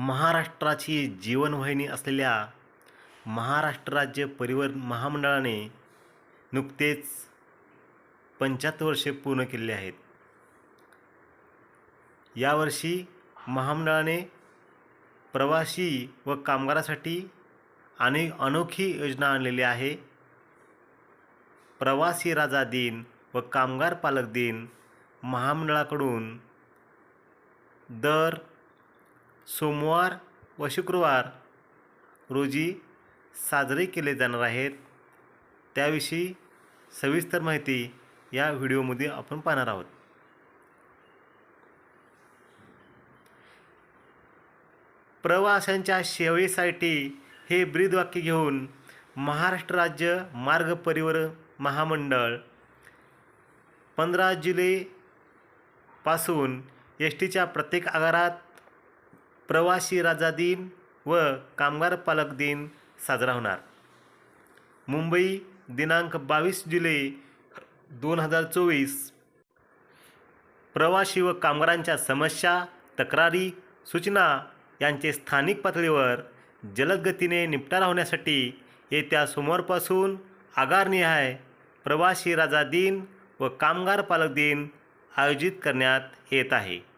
महाराष्ट्राची जीवनवाहिनी असलेल्या महाराष्ट्र राज्य परिवहन महामंडळाने नुकतेच पंच्याहत्तर वर्षे पूर्ण केलेली आहेत. यावर्षी महामंडळाने प्रवासी व कामगारासाठी अनेक अनोखी योजना आणलेली आहे. प्रवासी राजा दिन व कामगार पालक दिन महामंडळाकडून दर सोमवार व शुक्रवार रोजी साजरे केले जाणार आहेत. त्याविषयी सविस्तर माहिती या व्हिडिओमध्ये आपण पाहणार आहोत. प्रवाशांच्या सेवेसाठी हे ब्रीदवाक्य घेऊन महाराष्ट्र राज्य मार्ग परिवहन महामंडळ पंधरा जुलैपासून एस टीच्या प्रत्येक आगारात प्रवासी राजा दिन व कामगार पालक दिन साजरा होणार. मुंबई दिनांक बावीस जुलै दोन हजार चोवीस. प्रवासी व कामगारांच्या समस्या तक्रारी सूचना यांचे स्थानिक पातळीवर जलदगतीने निपटारा होण्यासाठी येत्या सोमवारपासून आगारनिहाय प्रवासी राजा दिन व कामगार पालक दिन आयोजित करण्यात येत आहे.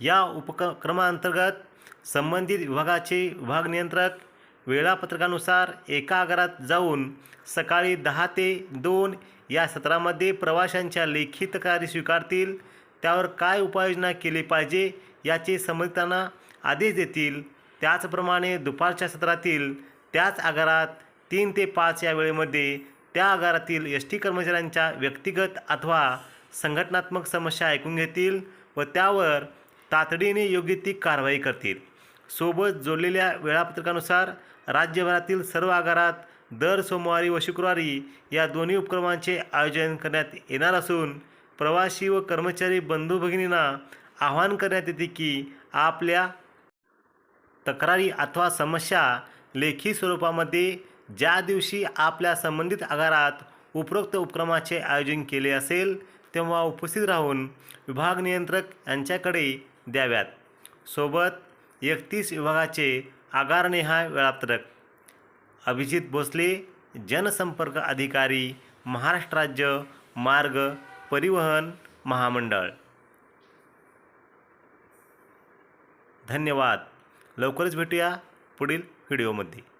या उपक्रमांतर्गत संबंधित विभागाचे विभाग नियंत्रक वेळापत्रकानुसार एका आगारात जाऊन सकाळी दहा ते दोन या सत्रामध्ये प्रवाशांच्या लेखी तक्रारी स्वीकारतील त्यावर काय उपाययोजना केली पाहिजे याचे संबंधितांना आदेश देतील. त्याचप्रमाणे दुपारच्या सत्रातील त्याच आगारात तीन ते पाच या वेळेमध्ये त्या आगारातील एस टी कर्मचाऱ्यांच्या व्यक्तिगत अथवा संघटनात्मक समस्या ऐकून घेतील व त्यावर तातडीने योग्य ती कारवाई करतील. सोबत जोडलेल्या वेळापत्रकानुसार राज्यभरातील सर्व आगारात दर सोमवारी व शुक्रवारी या दोन्ही उपक्रमांचे आयोजन करण्यात येणार असून प्रवासी व कर्मचारी बंधू भगिनींना आवाहन करण्यात येते की आपल्या तक्रारी अथवा समस्या लेखी स्वरूपामध्ये ज्या दिवशी आपल्या संबंधित आगारात उपरोक्त उपक्रमाचे आयोजन केले असेल तेव्हा उपस्थित राहून विभाग नियंत्रक यांच्याकडे द्याव्यात. सोबत एकतीस विभागाचे आगारनेहा वेळापत्रक. अभिजित भोसले जनसंपर्क अधिकारी महाराष्ट्र राज्य मार्ग परिवहन महामंडळ. धन्यवाद. लवकरच भेटूया पुढील व्हिडिओमध्ये.